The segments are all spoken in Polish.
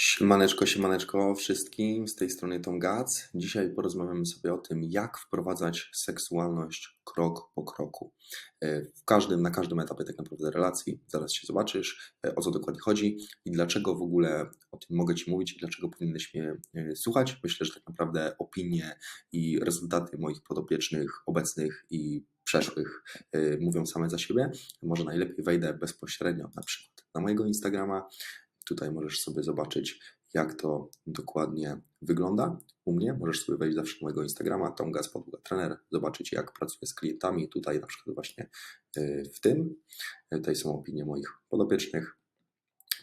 Siemaneczko, siemaneczko wszystkim, z tej strony Tom Gac. Dzisiaj porozmawiamy sobie o tym, jak wprowadzać seksualność krok po kroku. E, W każdym, na każdym etapie tak naprawdę relacji, zaraz się zobaczysz, e, o co dokładnie chodzi i dlaczego w ogóle o tym mogę Ci mówić i dlaczego powinieneś mnie e, słuchać. Myślę, że tak naprawdę opinie i rezultaty moich podopiecznych, obecnych i przeszłych mówią same za siebie. Może najlepiej wejdę bezpośrednio na przykład na mojego Instagrama, Tutaj możesz sobie zobaczyć, jak to dokładnie wygląda u mnie. Możesz sobie wejść zawsze mojego Instagrama, Tomgas Podługa Trener, zobaczyć, jak pracuję z klientami. Tutaj na przykład właśnie y, w tym. Y, Tutaj są opinie moich podopiecznych.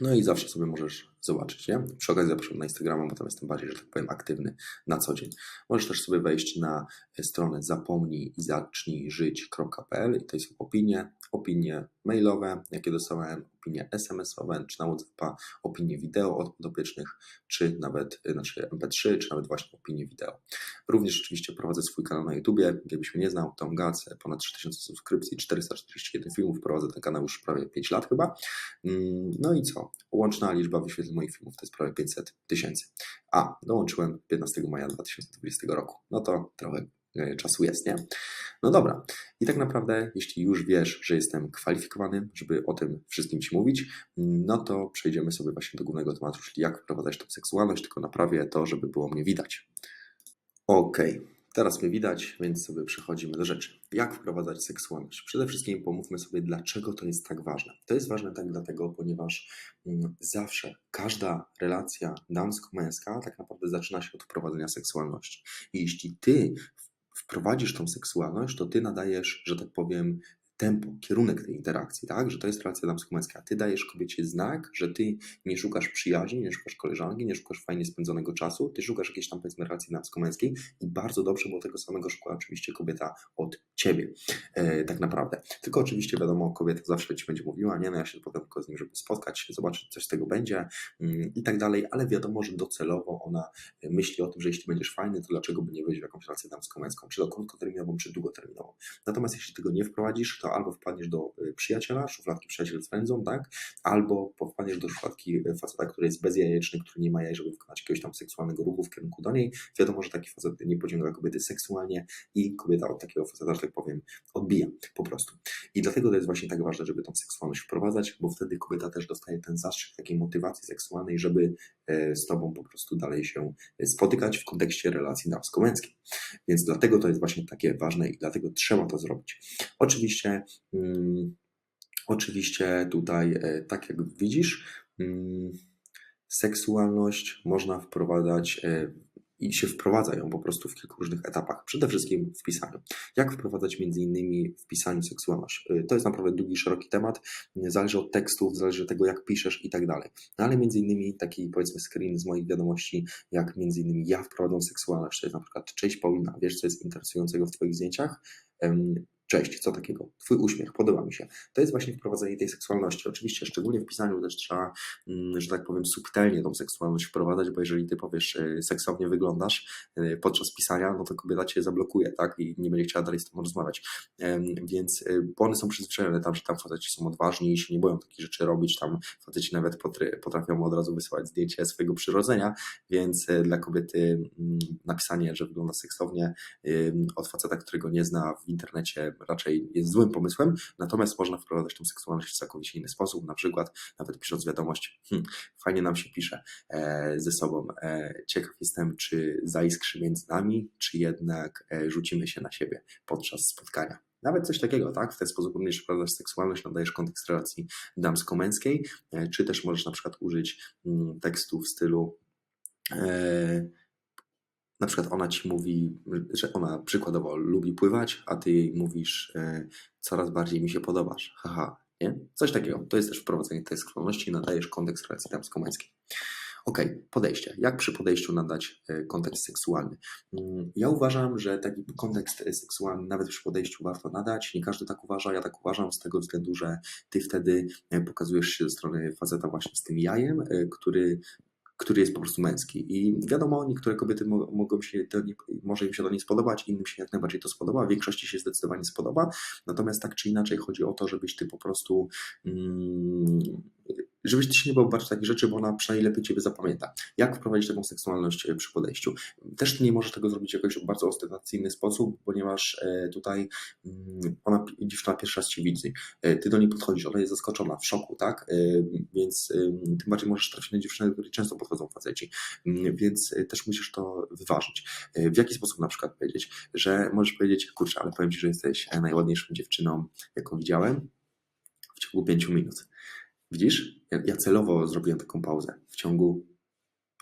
No i zawsze sobie możesz zobaczyć, nie? Przy okazji zapraszam na Instagrama, bo tam jestem bardziej, że tak powiem, aktywny na co dzień. Możesz też sobie wejść na stronę zapomnij i zacznij żyć.pl i tutaj są opinie, opinie mailowe, jakie dostałem, opinie SMS-owe, czy na WhatsAppa, opinie wideo od podopiecznych, czy nawet, y, znaczy MP3, czy nawet właśnie opinie wideo. Również oczywiście prowadzę swój kanał na YouTubie, jakbyś mnie nie znał, Tom Gac, ponad 3000 subskrypcji, 441 filmów, prowadzę ten kanał już prawie 5 lat chyba. Mm, No i co? Łączna liczba wyświetleń moich filmów to jest prawie 500 tysięcy. A, dołączyłem 15 maja 2020 roku. No to trochę e, czasu jest, nie? No dobra. I tak naprawdę, jeśli już wiesz, że jestem kwalifikowany, żeby o tym wszystkim Ci mówić, no to przejdziemy sobie właśnie do głównego tematu, czyli jak wprowadzać tą seksualność, tylko naprawię to, żeby było mnie widać. Okej, teraz mnie widać, więc sobie przechodzimy do rzeczy. Jak wprowadzać seksualność? Przede wszystkim pomówmy sobie, dlaczego to jest tak ważne. To jest ważne tak dlatego, ponieważ mm, zawsze każda relacja damsko-męska tak naprawdę zaczyna się od wprowadzenia seksualności. I jeśli ty wprowadzisz tą seksualność, to ty nadajesz, że tak powiem, tempo, kierunek tej interakcji, tak? Że to jest relacja damsko-męska. Ty dajesz kobiecie znak, że ty nie szukasz przyjaźni, nie szukasz koleżanki, nie szukasz fajnie spędzonego czasu, ty szukasz jakiejś tam powiedzmy relacji damsko-męskiej i bardzo dobrze, bo tego samego szuka oczywiście kobieta od ciebie, e, tak naprawdę. Tylko oczywiście wiadomo, kobieta zawsze ci będzie mówiła, nie, no ja się potem tylko z nim, żeby spotkać zobaczyć, coś z tego będzie mm, i tak dalej, ale wiadomo, że docelowo ona myśli o tym, że jeśli będziesz fajny, to dlaczego by nie wejść w jakąś relację damsko-męską, czy to krótkoterminową, czy długoterminową. Natomiast jeśli tego nie wprowadzisz, to albo wpadniesz do y, przyjaciela, szufladki przyjaciel z pędzą, tak? Albo wpadniesz do szufladki y, faceta, który jest bezjajeczny, który nie ma jaj, żeby wykonać jakiegoś tam seksualnego ruchu w kierunku do niej. Wiadomo, że taki facet nie pociąga kobiety seksualnie i kobieta od takiego faceta, że tak powiem, odbija po prostu. I dlatego to jest właśnie tak ważne, żeby tą seksualność wprowadzać, bo wtedy kobieta też dostaje ten zastrzyk takiej motywacji seksualnej, żeby e, z tobą po prostu dalej się spotykać w kontekście relacji damsko-męskiej. Więc dlatego to jest właśnie takie ważne i dlatego trzeba to zrobić. Oczywiście, mm, oczywiście tutaj, e, tak jak widzisz, mm, seksualność można wprowadzać e, i się wprowadza ją po prostu w kilku różnych etapach. Przede wszystkim w pisaniu. Jak wprowadzać między innymi w pisaniu seksualność? E, To jest naprawdę długi, szeroki temat. Zależy od tekstów, zależy od tego, jak piszesz i tak dalej. No ale między innymi taki powiedzmy screen z moich wiadomości, jak między innymi ja wprowadzam seksualność. To jest na przykład cześć Paulina, wiesz co jest interesującego w Twoich zdjęciach? Cześć, co takiego? Twój uśmiech, podoba mi się. To jest właśnie wprowadzenie tej seksualności. Oczywiście, szczególnie w pisaniu też trzeba, mm, że tak powiem, subtelnie tą seksualność wprowadzać, bo jeżeli ty powiesz, e, seksownie wyglądasz e, podczas pisania, no to kobieta cię zablokuje, tak? I nie będzie chciała dalej z tobą rozmawiać. Więc, e, bo one są przyzwyczajone tam, że tam faceci są odważni i się nie boją takich rzeczy robić. Tam faceci nawet potrafią od razu wysyłać zdjęcie swojego przyrodzenia, więc dla kobiety mm, napisanie, że wygląda seksownie od faceta, którego nie zna w internecie, raczej jest złym pomysłem, natomiast można wprowadzać tą seksualność w całkowicie inny sposób, na przykład nawet pisząc wiadomość, hm, fajnie nam się pisze e, ze sobą, e, ciekaw jestem, czy zaiskrzy między nami, czy jednak e, rzucimy się na siebie podczas spotkania. Nawet coś takiego, tak? W ten sposób również wprowadzasz seksualność, nadajesz kontekst relacji damsko-męskiej, e, czy też możesz na przykład użyć mm, tekstu w stylu e, na przykład ona ci mówi, że ona przykładowo lubi pływać, a ty jej mówisz, e, coraz bardziej mi się podobasz. Haha, nie? Coś takiego. To jest też wprowadzenie tej seksualności, nadajesz kontekst relacji damsko-męskiej. Okej, podejście. Jak przy podejściu nadać e, kontekst seksualny? Mm, Ja uważam, że taki kontekst e, seksualny nawet przy podejściu warto nadać. Nie każdy tak uważa. Ja tak uważam z tego względu, że ty wtedy e, pokazujesz się ze strony faceta właśnie z tym jajem, który który jest po prostu męski. I wiadomo, niektóre kobiety mo mogą się, to nie, może im się to nie spodobać, innym się jak najbardziej to spodoba, większości się zdecydowanie spodoba. Natomiast tak czy inaczej chodzi o to, żebyś ty po prostu, mm, żebyś ty się nie bał bardzo takich rzeczy, bo ona przynajmniej lepiej ciebie zapamięta. Jak wprowadzić taką seksualność e, przy podejściu? Też nie możesz tego zrobić w jakiś bardzo ostentacyjny sposób, ponieważ e, tutaj mm, ona, dziewczyna pierwszy raz cię widzi, e, ty do niej podchodzisz, ona jest zaskoczona, w szoku, tak? Więc tym bardziej możesz trafić na dziewczynę, do której często podchodzą faceci, Mm, więc też musisz to wyważyć. W jaki sposób na przykład powiedzieć, że możesz powiedzieć, kurczę, ale powiem ci, że jesteś najładniejszą dziewczyną, jaką widziałem w ciągu pięciu minut. Widzisz? Ja, ja celowo zrobiłem taką pauzę w ciągu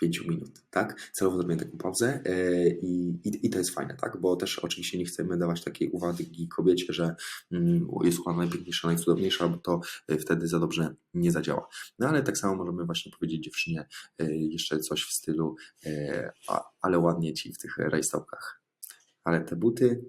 pięciu minut, tak? Celowo zrobiłem taką pauzę e, i, i, i to jest fajne, tak? Bo też oczywiście nie chcemy dawać takiej uwagi kobiecie, że mm, jest ona najpiękniejsza, najcudowniejsza, bo to e, wtedy za dobrze nie zadziała. No ale tak samo możemy właśnie powiedzieć dziewczynie e, jeszcze coś w stylu, ale ładnie ci w tych rajstopkach. Ale te buty,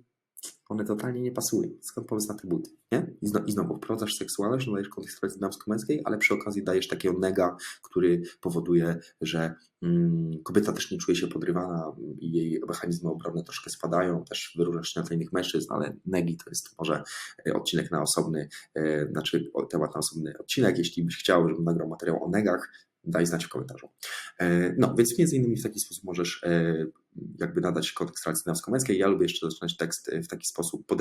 one totalnie nie pasują. Skąd pomysł na te buty? Nie? I, zno, I znowu wprowadzasz seksualność, nadajesz kontekst relacji damsko-męskiej, ale przy okazji dajesz takiego nega, który powoduje, że mm, kobieta też nie czuje się podrywana i jej mechanizmy obronne troszkę spadają. Też wyróżniasz się na tle innych mężczyzn, ale negi to jest może e, odcinek na osobny, e, znaczy temat na osobny odcinek. Jeśli byś chciał, żebym nagrał materiał o negach, daj znać w komentarzu. E, No, więc między innymi w taki sposób możesz e, jakby nadać kontekst relacji damsko-męskiej. Ja lubię jeszcze zaczynać tekst w taki sposób,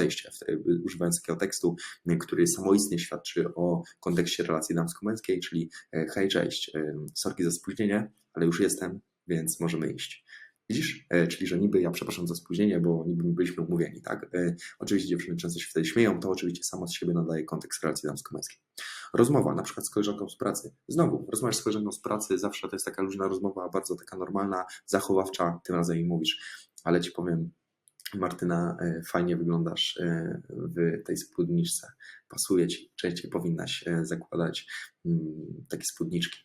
e, używając takiego tekstu, który samoistnie świadczy o kontekście relacji damsko-męskiej, czyli e, hej, cześć, e, sorki za spóźnienie, ale już jestem, więc możemy iść. Widzisz? E, Czyli, że niby ja przepraszam za spóźnienie, bo niby byliśmy umówieni, tak? E, Oczywiście dziewczyny często się wtedy śmieją, to oczywiście samo z siebie nadaje kontekst relacji damsko-męskiej. Rozmowa, na przykład z koleżanką z pracy. Znowu, rozmawiasz z koleżanką z pracy, zawsze to jest taka luźna rozmowa, bardzo taka normalna, zachowawcza, tym razem jej mówisz, ale ci powiem, Martyna, e, fajnie wyglądasz w tej spódniczce. Pasuje ci. Częściej powinnaś zakładać mm, takie spódniczki.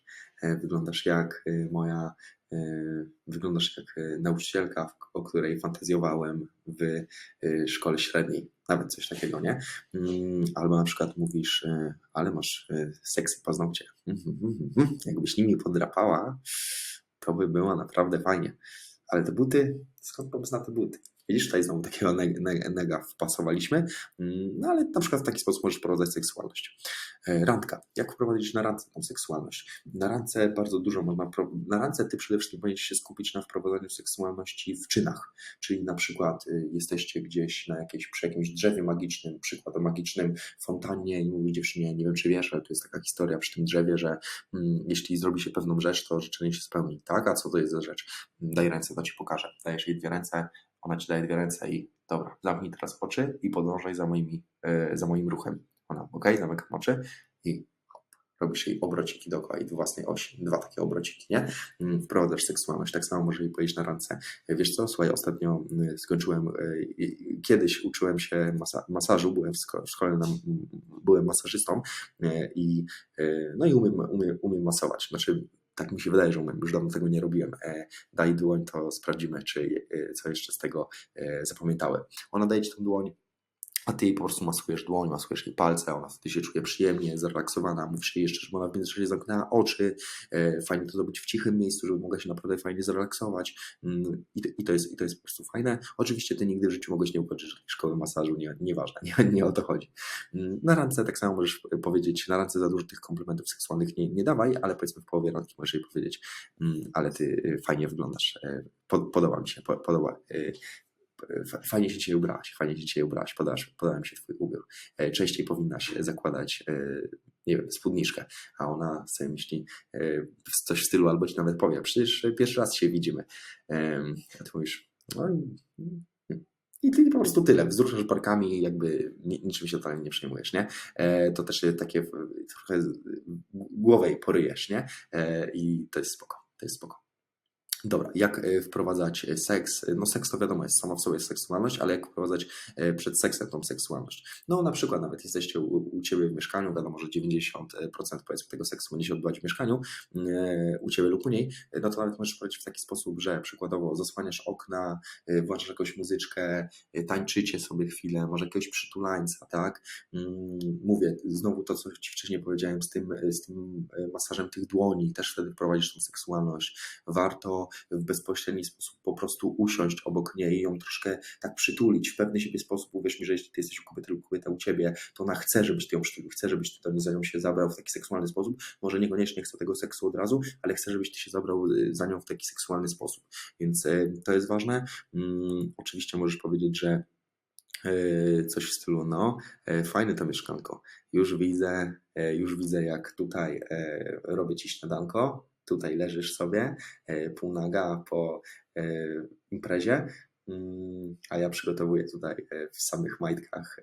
Wyglądasz jak moja, wyglądasz jak e, nauczycielka, o której fantazjowałem w e, szkole średniej. Nawet coś takiego, nie? Mm, Albo na przykład mówisz, ale masz seksy paznokcie. Mhm, mhm, mhm. Jakbyś nimi podrapała, to by było naprawdę fajnie. Ale te buty, skąd pomysł na te buty? Widzisz, tutaj znowu takiego neg- neg- nega wpasowaliśmy, Mm, no ale na przykład w taki sposób możesz wprowadzać seksualność. E, Randka. Jak wprowadzić na randce tą seksualność? Na randce bardzo dużo można. Na randce ty przede wszystkim powinieneś się skupić na wprowadzaniu seksualności w czynach. Czyli na przykład y, jesteście gdzieś na jakiejś, przy jakimś drzewie magicznym, przykładem magicznym, fontannie i mówi dziewczynie, nie wiem czy wiesz, ale tu jest taka historia przy tym drzewie, że mm, jeśli zrobi się pewną rzecz, to życzenie się spełni. Tak? A co to jest za rzecz? Daj ręce, to ci pokażę. Dajesz jej dwie ręce, ona ci daje dwie ręce i dobra, zamknij teraz oczy i podążaj za, moimi, e, za moim ruchem. Ona, ok, zamykam oczy i robisz jej obrociki dookoła i własnej osi, dwa takie obrociki, nie? Mm, Wprowadzasz seksualność, tak samo może jej powiedzieć na randce. E, Wiesz co, słuchaj, ostatnio mm, skończyłem, e, kiedyś uczyłem się masa, masażu, byłem w, szkole, na, byłem masażystą i no i umiem, umiem, umiem masować, znaczy tak mi się wydaje, że już dawno tego nie robiłem. E, Daj dłoń, to sprawdzimy, czy e, co jeszcze z tego e, zapamiętałem. Ona daje ci tą dłoń, a ty jej po prostu masujesz dłoń, masujesz jej palce, ona wtedy się czuje przyjemnie, zrelaksowana, mówisz jej jeszcze, żeby ona w międzyczasie zamknęła oczy, e, fajnie to zrobić w cichym miejscu, żeby mogła się naprawdę fajnie zrelaksować Mm, i, to- i, to jest, i to jest po prostu fajne. Oczywiście ty nigdy w życiu mogłeś nie ukończyć szkoły masażu, nie, nieważne, nie, nie o to chodzi. Mm, Na randce tak samo możesz powiedzieć, na randce za dużo tych komplementów seksualnych nie, nie dawaj, ale powiedzmy w połowie randki możesz jej powiedzieć, mm, ale ty fajnie wyglądasz, e, po- podoba mi się, po- podoba, Fa- Fajnie się dzisiaj ubrałaś, fajnie się dzisiaj ubrałaś, podasz, podoba mi się twój ubiór. E, Częściej powinnaś zakładać, e, nie wiem, spódniczkę, a ona sobie myśli e, coś w stylu, albo ci nawet powie, przecież pierwszy raz się widzimy. A ty mówisz, no i, ty po prostu tyle, wzruszasz barkami jakby ni- niczym się totalnie nie przejmujesz, nie? To też takie trochę głowę poryjesz, nie? I to jest spoko, to jest spoko. Dobra, jak e, wprowadzać e, seks? No seks to wiadomo, jest sama w sobie seksualność, ale jak wprowadzać e, przed seksem tą seksualność? No na przykład nawet jesteście u, u Ciebie w mieszkaniu, wiadomo, że 90% powiedzmy tego seksu będzie się odbywać w mieszkaniu, e, u Ciebie lub u niej, e, no to nawet możesz powiedzieć w taki sposób, że przykładowo zasłaniasz okna, e, włączasz jakąś muzyczkę, e, tańczycie sobie chwilę, może jakiegoś przytulańca, tak? Mm, Mówię, znowu to, co Ci wcześniej powiedziałem z tym, z tym e, masażem tych dłoni, też wtedy wprowadzisz tą seksualność. Warto w bezpośredni sposób po prostu usiąść obok niej i ją troszkę tak przytulić w pewny siebie sposób. Uwierz mi, że jeśli ty jesteś u kobiety lub kobieta u ciebie, to ona chce, żebyś ty ją przytulił, chce, żebyś ty za nią się zabrał w taki seksualny sposób. Może niekoniecznie chce tego seksu od razu, ale chce, żebyś ty się zabrał y, za nią w taki seksualny sposób. Więc y, to jest ważne. Mm, Oczywiście możesz powiedzieć, że y, coś w stylu, no, fajne to mieszkanko. Już widzę, już widzę, jak tutaj robię ci śniadanko. Tutaj leżysz sobie, e, półnaga po e, imprezie, mm, a ja przygotowuję tutaj e, w samych majtkach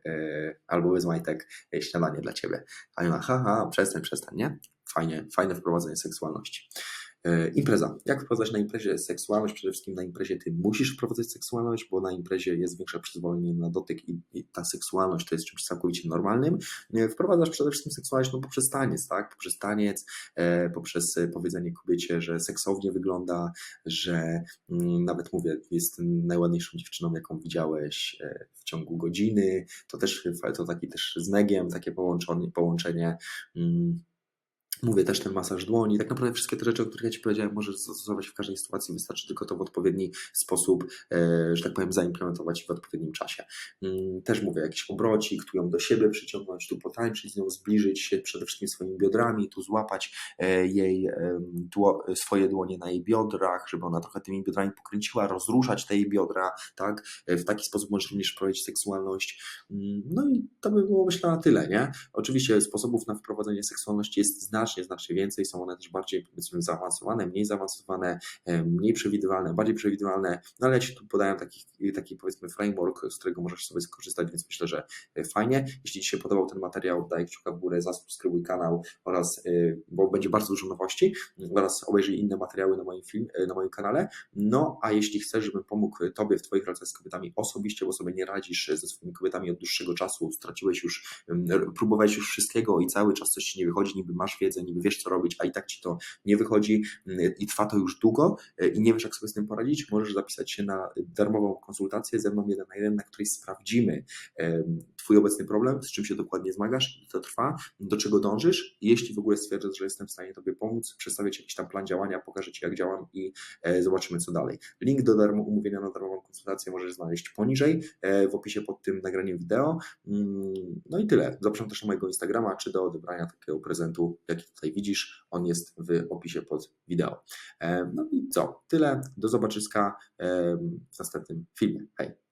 albo bez majtek śniadanie dla ciebie. A ja, haha, przestań, przestań, nie? Fajnie, fajne wprowadzenie seksualności. E, Impreza. Jak wprowadzać na imprezie seksualność? Przede wszystkim na imprezie ty musisz wprowadzać seksualność, bo na imprezie jest większe przyzwolenie na dotyk i, i ta seksualność to jest czymś całkowicie normalnym. E, Wprowadzasz przede wszystkim seksualność no, poprzez taniec, tak? Poprzez taniec, e, poprzez e, powiedzenie kobiecie, że seksownie wygląda, że mm, nawet mówię, jest najładniejszą dziewczyną, jaką widziałeś e, w ciągu godziny. To też to taki też z negiem, takie połączenie, połączenie mm, Mówię też ten masaż dłoni. Tak naprawdę wszystkie te rzeczy, o których ja Ci powiedziałem, możesz zastosować w każdej sytuacji. Wystarczy tylko to w odpowiedni sposób, e, że tak powiem, zaimplementować w odpowiednim czasie. Mm, Też mówię, jakiś obrocik, tu ją do siebie przyciągnąć, tu potańczyć z nią, zbliżyć się przede wszystkim swoimi biodrami, tu złapać e, jej swoje dłonie na jej biodrach, żeby ona trochę tymi biodrami pokręciła, rozruszać te jej biodra, tak? E, W taki sposób możesz również prowadzić seksualność. Mm, No i to by było myślę na tyle, nie? Oczywiście sposobów na wprowadzenie seksualności jest znacznie, znacznie więcej. Są one też bardziej powiedzmy zaawansowane, mniej zaawansowane, e, mniej przewidywalne, bardziej przewidywalne. No ale ja Ci tu podaję taki, taki powiedzmy framework, z którego możesz sobie skorzystać, więc myślę, że e, fajnie. Jeśli Ci się podobał ten materiał, daj kciuka w górę, zasubskrybuj kanał oraz, e, bo będzie bardzo dużo nowości oraz obejrzyj inne materiały na moim, film, na moim kanale. No a jeśli chcesz, żebym pomógł Tobie w Twoich relacjach z kobietami osobiście, bo sobie nie radzisz ze swoimi kobietami od dłuższego czasu, straciłeś już, em, próbowałeś już wszystkiego i cały czas coś Ci nie wychodzi, niby masz wiedzę, niby wiesz co robić, a i tak Ci to nie wychodzi mm, i trwa to już długo e, i nie wiesz jak sobie z tym poradzić, możesz zapisać się na darmową konsultację ze mną jeden na jeden, na której sprawdzimy Twój obecny problem, z czym się dokładnie zmagasz, to trwa, do czego dążysz. Jeśli w ogóle stwierdzisz, że jestem w stanie Tobie pomóc, przedstawię Ci jakiś tam plan działania, pokażę Ci, jak działam i e, zobaczymy, co dalej. Link do darmo, umówienia na darmową konsultację możesz znaleźć poniżej, e, w opisie pod tym nagraniem wideo. Mm, No i tyle. Zapraszam też na mojego Instagrama, czy do odebrania takiego prezentu, jaki tutaj widzisz. On jest w opisie pod wideo. E, No i co? Tyle. Do zobaczyska e, w następnym filmie. Hej!